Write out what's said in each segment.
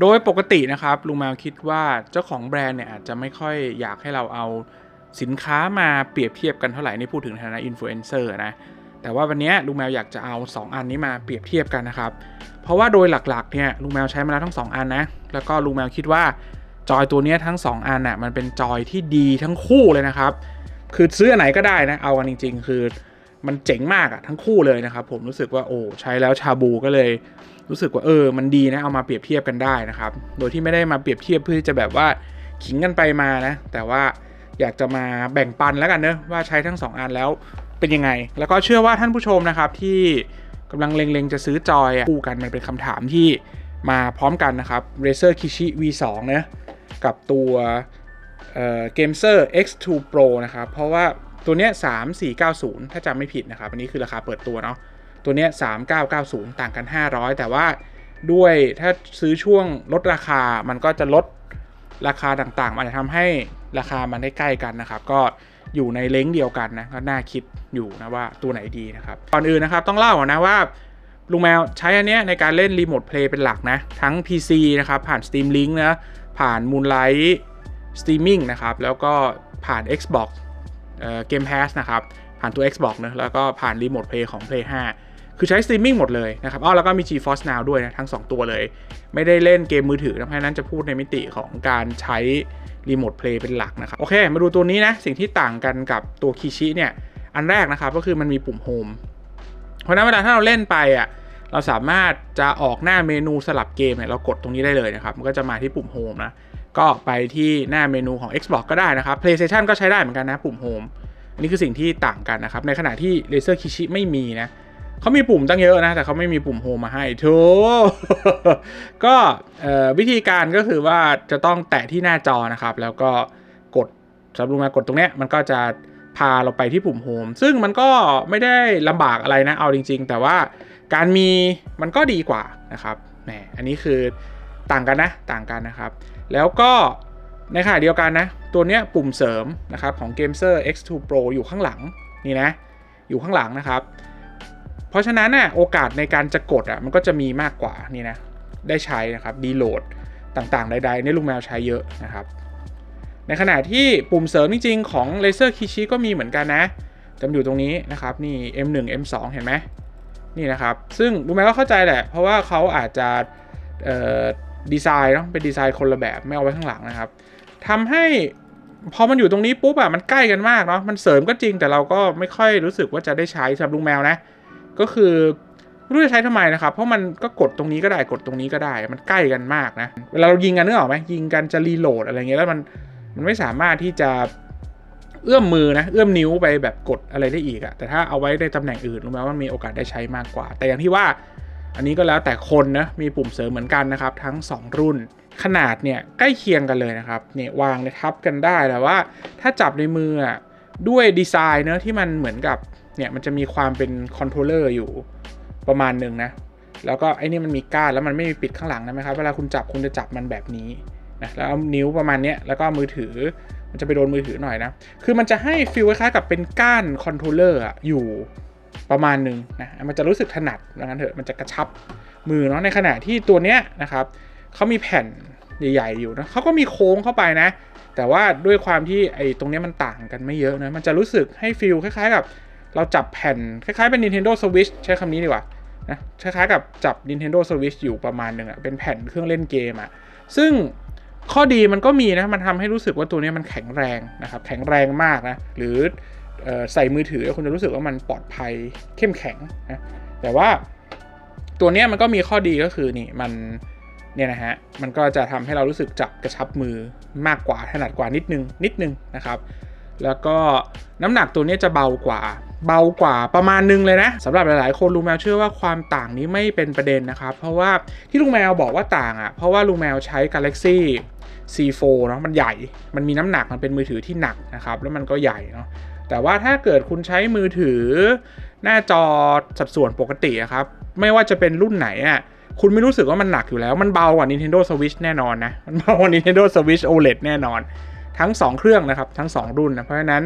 โดยปกตินะครับลุงแมวคิดว่าเจ้าของแบรนด์เนี่ยอาจจะไม่ค่อยอยากให้เราเอาสินค้ามาเปรียบเทียบกันเท่าไหร่นี่พูดถึงในฐานะอินฟลูเอนเซอร์นะแต่ว่าวันนี้ลุงแมวอยากจะเอา 2 อันนี้มาเปรียบเทียบกันนะครับ เพราะว่าโดยหลักๆเนี่ยลุงแมวใช้มาแล้วทั้ง 2 อันนะแล้วก็ลุงแมวคิดว่าจอยตัวนี้ทั้ง 2 อันน่ะมันเป็นจอยที่ดีทั้งคู่เลยนะครับ คือซื้ออันไหนก็ได้นะเอากันจริง ๆ คือมันเจ๋งมากอะทั้งคู่เลยนะครับ ผมรู้สึกว่าโอ้ใช้แล้วชาบูก็เลย รู้สึกว่าเออมันดีนะเอามาเปรียบเทียบกันได้นะครับ โดยที่ไม่ได้มาเปรียบเทียบเพื่อจะแบบว่าขิงกันไปมานะ แต่ว่าอยากจะมาแบ่งปันแล้วกันเนอะว่าใช้ทั้ง 2 อันแล้วเป็นยังไง แล้วก็เชื่อว่าท่านผู้ชมนะครับที่กำลังเล็งๆ จะซื้อจอยอะคู่กันมันเป็นคำถามที่มาพร้อมกันนะครับ Razer Kishi V2 เนะกับตัวเอ่อ Gamer X2 Pro นะครับ เพราะว่าตัวเนี้ย3490 ถ้าจำไม่ผิดนะครับ อันนี้คือราคาเปิดตัวเนาะ ตัวเนี้ย3990ต่างกัน 500 แต่ว่าด้วยถ้าซื้อช่วงลดราคามันก็จะลดราคาต่างๆ มันจะทำให้ราคามันได้ใกล้กันนะครับ ก็อยู่ในเล้งเดียวกันนะก็น่าคิดอยู่นะว่าตัวไหนดีนะครับก่อนอื่นนะครับต้องเล่าก่อนนะว่าลุงแมวใช้อันเนี้ยในการเล่นรีโมทเพลย์เป็นหลักนะ ทั้ง PC นะครับ ผ่าน Steam Link นะ ผ่าน Moonlight Streaming นะครับ แล้วก็ผ่าน Xbox เอ่อ Game Pass นะครับ ผ่านตัว Xbox นะแล้วก็ผ่านรีโมทเพลย์ของ Play 5 คือใช้สตรีมมิ่งหมดเลยนะครับอ้อแล้วก็มี GeForce Now ด้วยนะทั้ง 2 ตัวเลย ไม่ได้เล่นเกมมือถือนะเพราะฉะนั้นจะพูดในมิติของการใช้รีโมทเพลย์เป็นหลักนะครับ โอเค มาดูตัวนี้นะ สิ่งที่ต่างกันกับตัวคิชิเนี่ย อันแรกนะครับ ก็คือมันมีปุ่มโฮมเพราะฉะนั้นเวลาถ้าเราเล่นไปอะเราสามารถจะออกหน้าเมนูสลับเกมเนี่ยเรากดตรงนี้ได้เลยนะครับ มันก็จะมาที่ปุ่มโฮมนะก็ไปที่หน้าเมนูของ Xbox ก็ได้นะครับ PlayStation ก็ใช้ได้เหมือนกันนะปุ่มโฮมอันนี้คือสิ่งที่ต่างกันนะครับในขณะที่ Razer Kishi ไม่มีนะ เขามีปุ่มตั้งเยอะนะ แต่เขาไม่มีปุ่มโฮมมาให้โถก็วิธีการก็คือว่าจะต้องแตะที่หน้าจอนะครับ แล้วก็กดสำหรับลุงมากดตรงเนี้ยมันก็จะพาเราไปที่ปุ่มโฮมซึ่งมันก็ไม่ได้ลำบากอะไรนะ เอาจริง ๆ แต่ว่าการมีมันก็ดีกว่านะครับแหมอันนี้คือต่างกันนะต่างกันนะครับ แล้วก็ในขณะเดียวกันนะ ตัวเนี้ยปุ่มเสริมนะครับของ Gamer X2 Pro อยู่ข้างหลังนี่นะ อยู่ข้างหลังนะครับ เพราะฉะนั้นน่ะโอกาสในการจะกดอะมันก็จะมีมากกว่านี่นะได้ใช้นะครับดีโหลดต่างๆ ใดๆในยลุงแมวใช้เยอะนะครับ ในขณะที่ปุ่มเสริมจริงๆของ Razer Kishi ก็มีเหมือนกันนะจำอยู่ตรงนี้นะครับนี่ M1 M2 เห็นไหมนี่นะครับ ซึ่งลุงแมวก็เข้าใจแหละ เพราะว่าเขาอาจจะดีไซน์เนาะเป็นดีไซน์คนละแบบไม่เอาไว้ข้างหลังนะครับทำให้พอมันอยู่ตรงนี้ปุ๊บอะมันใกล้กันมากเนาะมันเสริมก็จริงแต่เราก็ไม่ค่อยรู้สึกว่าจะได้ใช้สำหรับลุงแมวนะ ก็คือไม่รู้จะใช้ทำไมนะครับ เพราะมันก็กดตรงนี้ก็ได้กดตรงนี้ก็ได้ มันใกล้กันมากนะ เวลาเรายิงกันนึกออกไหมยิงกันจะรีโหลดอะไรเงี้ยแล้วมันมันไม่สามารถที่จะเอื้อมมือนะเอื้อมนิ้วไปแบบกดอะไรได้อีกอะแต่ถ้าเอาไว้ในตำแหน่งอื่นรู้ไหมว่ามันมีโอกาสได้ใช้มากกว่า แต่อย่างที่ว่าอันนี้ก็แล้วแต่คนนะมีปุ่มเสริมเหมือนกันนะครับทั้ง 2 รุ่น ขนาดเนี่ยใกล้เคียงกันเลยนะครับเนี่ยวางในทับกันได้แต่ว่าถ้าจับในมือด้วยดีไซน์เนอะที่มันเหมือนกับ เนี่ยมันจะมีความเป็นคอนโทรลเลอร์อยู่ประมาณหนึ่งนะ แล้วก็ไอ้นี่มันมีก้านแล้วมันไม่มีปิดข้างหลังนะครับ เวลาคุณจับคุณจะจับมันแบบนี้นะแล้วเอานิ้วประมาณเนี้ยแล้วก็มือถือมันจะไปโดนมือถือหน่อยนะ คือมันจะให้ฟีลคล้ายๆกับเป็นก้านคอนโทรลเลอร์อยู่ประมาณหนึ่งนะ มันจะรู้สึกถนัดว่างั้นเถอะมันจะกระชับมือเนาะในขณะที่ตัวเนี้ยนะครับเขามีแผ่นใหญ่ ๆ อยู่นะเขาก็มีโค้งเข้าไปนะ แต่ว่าด้วยความที่ไอ้ตรงนี้มันต่างกันไม่เยอะนะ มันจะรู้สึกให้ฟีลคล้าย ๆ กับ เราจับแผ่นคล้ายๆเป็น Nintendo Switch ใช้คำนี้ดีกว่านะคล้ายๆกับจับ Nintendo Switch อยู่ประมาณหนึ่งอะเป็นแผ่นเครื่องเล่นเกมอะซึ่งข้อดีมันก็มีนะ มันทำให้รู้สึกว่าตัวนี้มันแข็งแรงนะครับ แข็งแรงมากนะ หรืออใส่มือถือคุณจะรู้สึกว่ามันปลอดภัยเข้มแข็งนะ แต่ว่าตัวนี้มันก็มีข้อดีก็คือนี่มันเนี่ยนะฮะ มันก็จะทำให้เรารู้สึกจับกระชับมือมากกว่าถนัดกว่านิดนึงนิดนึงนะครับ แล้วก็น้ำหนักตัวนี้จะเบากว่า เบากว่าประมาณนึงเลยนะสำหรับหลายๆ คนลุงแมวเชื่อว่าความต่างนี้ไม่เป็นประเด็นนะครับเพราะว่าที่ลุงแมวบอกว่าต่างอะเพราะว่าลุงแมวใช้ Galaxy C4 เนาะมันใหญ่ มันมีน้ำหนักมันเป็นมือถือที่หนักนะครับแล้วมันก็ใหญ่เนาะแต่ว่าถ้าเกิดคุณใช้มือถือ หน้าจอสัดส่วนปกติครับไม่ว่าจะเป็นรุ่นไหนอะคุณไม่รู้สึกว่ามันหนักอยู่แล้ว มันเบากว่า Nintendo Switch แน่นอนนะ มันเบากว่า Nintendo Switch OLED แน่นอน ทั้ง 2 เครื่องนะครับ ทั้ง 2 รุ่นนะ เพราะฉะนั้น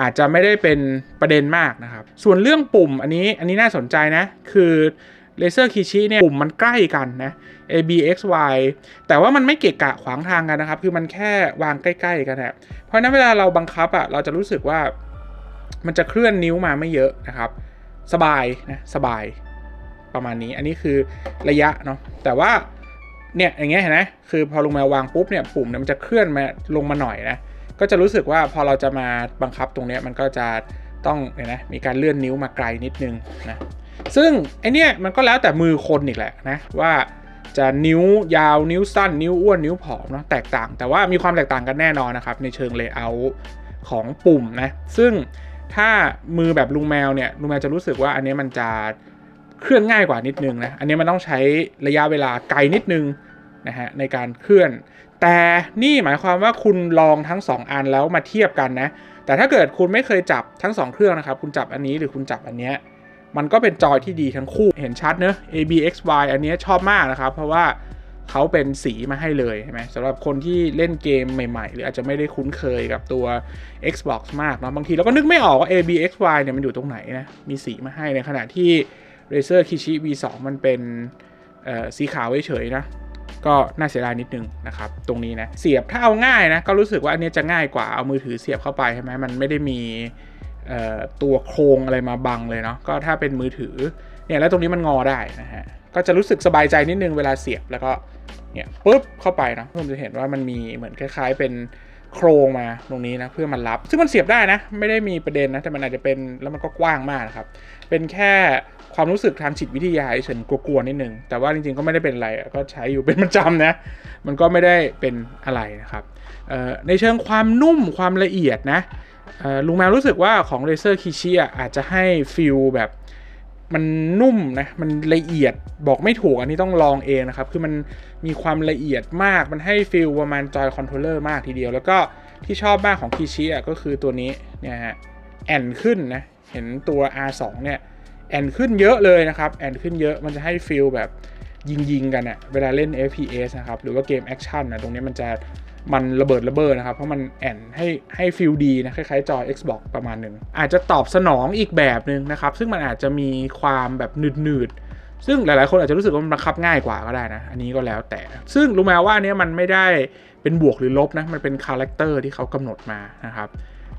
อาจจะไม่ได้เป็นประเด็นมากนะครับ ส่วนเรื่องปุ่มอันนี้อันนี้น่าสนใจนะ คือเลเซอร์คิชิเนี่ยปุ่มมันใกล้กันนะ A B X Y แต่ว่ามันไม่เกะกะขวางทางกันนะครับ คือมันแค่วางใกล้ๆกันนะเพราะฉะนั้นเวลาเราบังคับอะเราจะรู้สึกว่ามันจะเคลื่อนนิ้วมาไม่เยอะนะครับ สบายนะสบายประมาณนี้ อันนี้คือระยะเนาะแต่ว่าเนี่ยอย่างเงี้ยเห็นไหมคือพอลงมาวางปุ๊บเนี่ยปุ่มเนี่ยมันจะเคลื่อนมาลงมาหน่อยนะ ก็จะรู้สึกว่าพอเราจะมาบังคับตรงนี้มันก็จะต้องเนี่ยนะมีการเลื่อนนิ้วมาไกลนิดนึงนะซึ่งไอเนี้ยมันก็แล้วแต่มือคนอีกแหละนะว่าจะนิ้วยาวนิ้วสั้น นิ้วอ้วนนิ้วผอมเนาะแตกต่าง แต่ว่ามีความแตกต่างกันแน่นอนนะครับ ในเชิงเลเยอร์ของปุ่มนะซึ่งถ้ามือแบบลุงแมวเนี่ยลุงแมวจะรู้สึกว่าอันนี้มันจะเคลื่อนง่ายกว่านิดนึงนะอันนี้มันต้องใช้ระยะเวลาไกลนิดนึงนะฮะในการเคลื่อน แต่นี่หมายความว่าคุณลองทั้ง 2 อันแล้วมาเทียบกันนะ แต่ถ้าเกิดคุณไม่เคยจับทั้ง 2 เครื่องนะครับ คุณจับอันนี้หรือคุณจับอันเนี้ย มันก็เป็นจอยที่ดีทั้งคู่ เห็นชัดเนอะ A B X Y อันเนี้ยชอบมากนะครับ เพราะว่าเขาเป็นสีมาให้เลยใช่ไหมสำหรับคนที่เล่นเกมใหม่ๆ หรืออาจจะไม่ได้คุ้นเคยกับตัว Xbox มากเนาะ บางทีเราก็นึกไม่ออกว่า A B X Y เนี่ยมันอยู่ตรงไหนนะ มีสีมาให้ในขณะที่ Razer Kishi V2 มันเป็นสีขาวเฉยๆนะ ก็น่าเสียดายนิดนึงนะครับตรงนี้นะเสียบถ้าเอาง่ายนะก็รู้สึกว่าอันนี้จะง่ายกว่าเอามือถือเสียบเข้าไปใช่ไหมมันไม่ได้มีตัวโครงอะไรมาบังเลยเนาะก็ถ้าเป็นมือถือเนี่ยแล้วตรงนี้มันงอได้นะฮะก็จะรู้สึกสบายใจนิดนึงเวลาเสียบแล้วก็เนี่ยปุ๊บเข้าไปเนาะผมจะเห็นว่ามันมีเหมือนคล้าย ๆ เป็น โครงมาตรงนี้นะเพื่อมันรับ ซึ่งมันเสียบได้นะ ไม่ได้มีประเด็นนะ แต่มันอาจจะเป็นแล้วมันก็กว้างมากนะครับ เป็นแค่ความรู้สึกทางจิตวิทยาเฉยกลัวๆนิดนึง แต่ว่าจริงๆก็ไม่ได้เป็นอะไร ก็ใช้อยู่เป็นประจำนะ มันก็ไม่ได้เป็นอะไรนะครับในเชิงความนุ่มความละเอียดนะลุงแมวรู้สึกว่าของ Razer Kishi อะอาจจะให้ฟิลแบบ มันนุ่มนะ มันละเอียดบอกไม่ถูกอันนี้ต้องลองเองนะครับ คือมันมีความละเอียดมาก มันให้ฟิลประมาณจอยคอนโทรลเลอร์มากทีเดียว แล้วก็ที่ชอบมากของ Kishi อะก็คือตัวนี้เนี่ยฮะแอนขึ้นนะ เห็นตัว R2 เนี่ยแอนขึ้นเยอะเลยนะครับ แอนขึ้นเยอะ มันจะให้ฟิลแบบยิงยิงๆกันอะเวลาเล่น FPS นะครับ หรือว่าเกมแอคชั่นนะตรงนี้มันจะ มันระเบิดระเบ้อนะครับ เพราะมันแอนให้ให้ฟิลดีนะคล้ายๆ จอ Xbox ประมาณหนึ่งอาจจะตอบสนองอีกแบบหนึ่งนะครับ ซึ่งมันอาจจะมีความแบบหนืดๆ ซึ่งหลายๆ คนอาจจะรู้สึกว่ามันบังคับง่ายกว่าก็ได้นะ อันนี้ก็แล้วแต่ ซึ่งรู้ไหมว่าอันเนี้ยมันไม่ได้เป็นบวกหรือลบนะ มันเป็นคาแรคเตอร์ที่เขากำหนดมานะครับ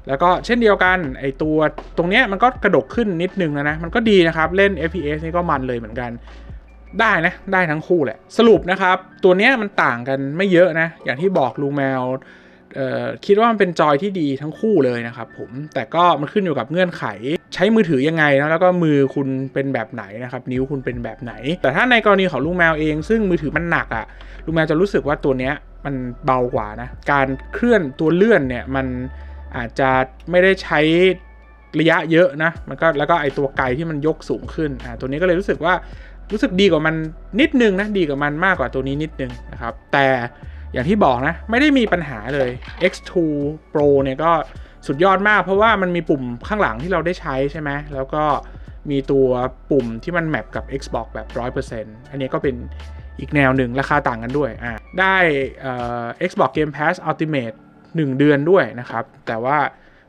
แล้วก็เช่นเดียวกันไอตัวตรงเนี้ยมันก็กระดกขึ้นนิดนึงแล้วนะ มันก็ดีนะครับ เล่น FPS นี่ก็มันเลยเหมือนกัน ได้นะได้ทั้งคู่แหละ สรุปนะครับ ตัวเนี้ยมันต่างกันไม่เยอะนะ อย่างที่บอกลูแมวเอ่อคิดว่ามันเป็นจอยที่ดีทั้งคู่เลยนะครับผมแต่ก็มันขึ้นอยู่กับเงื่อนไข ใช้มือถือยังไงนะแล้วก็มือคุณเป็นแบบไหนนะครับ นิ้วคุณเป็นแบบไหน แต่ถ้าในกรณีของลูกแมวเอง ซึ่งมือถือมันหนักอะ่ะลูกแมวจะรู้สึกว่าตัวเนี้ยมันเบากว่านะการเคลื่อนตัวเลื่อนเนี่ยมันอาจจะไม่ได้ใช้ระยะเยอะนะมันก็แล้วก็ไอตัวไกลที่มันยกสูงขึ้นอ่าตัวนี้ก็เลยรู้สึกว่า รู้สึกดีกว่ามันนิดนึงนะดีกว่ามันมากกว่าตัวนี้นิดนึงนะครับ แต่อย่างที่บอกนะ ไม่ได้มีปัญหาเลย X2 Pro เนี่ยก็สุดยอดมาก เพราะว่ามันมีปุ่มข้างหลังที่เราได้ใช้ใช่ไหมแล้วก็มีตัวปุ่มที่มันแมปกับ Xbox แบบ 100%อันนี้ก็เป็นอีกแนวหนึ่งราคาต่างกันด้วยอ่าได้ Xbox Game Pass Ultimate 1 เดือนด้วยนะครับ แต่ว่า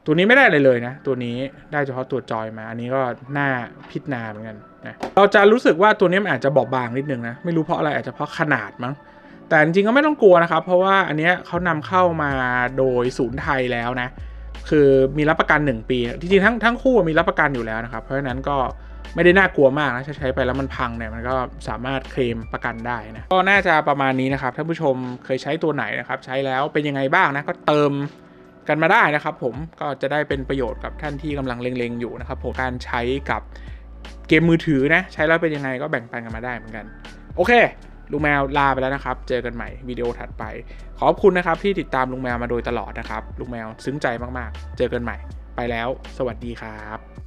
ตัวนี้ไม่ได้อะไรเลยนะ ตัวนี้ได้เฉพาะตัวจอยมา อันนี้ก็หน่าพิจารณาเหมือนกันนะเราจะรู้สึกว่าตัวนี้มันอาจจะบอบบางนิดนึงนะ ไม่รู้เพราะอะไรอาจจะเพราะขนาดมั้ง แต่จริงๆก็ไม่ต้องกลัวนะครับ เพราะว่าอันนี้เขานำเข้ามาโดยศูนย์ไทยแล้วนะ คือมีรับประกัน 1 ปี จริงๆทั้งทั้งคู่มีรับประกันอยู่แล้วนะครับ เพราะฉะนั้นก็ไม่ได้น่ากลัวมากนะใช้ไปแล้วมันพังเนี่ยมันก็สามารถเคลมประกันได้นะ ก็น่าจะประมาณนี้นะครับท่านผู้ชมเคยใช้ตัวไหนนะครับใช้แล้วเป็นยังไงบ้างนะก็เติม กันมาได้นะครับผมก็จะได้เป็นประโยชน์กับท่านที่กำลังเล็งๆอยู่นะครับผมการใช้กับเกมมือถือนะใช้แล้วเป็นยังไงก็แบ่งปันกันมาได้เหมือนกัน โอเคลุงแมวลาไปแล้วนะครับ เจอกันใหม่วิดีโอถัดไป ขอบคุณนะครับที่ติดตามลุงแมวมาโดยตลอดนะครับลุงแมวซึ้งใจมากๆ เจอกันใหม่ ไปแล้ว สวัสดีครับ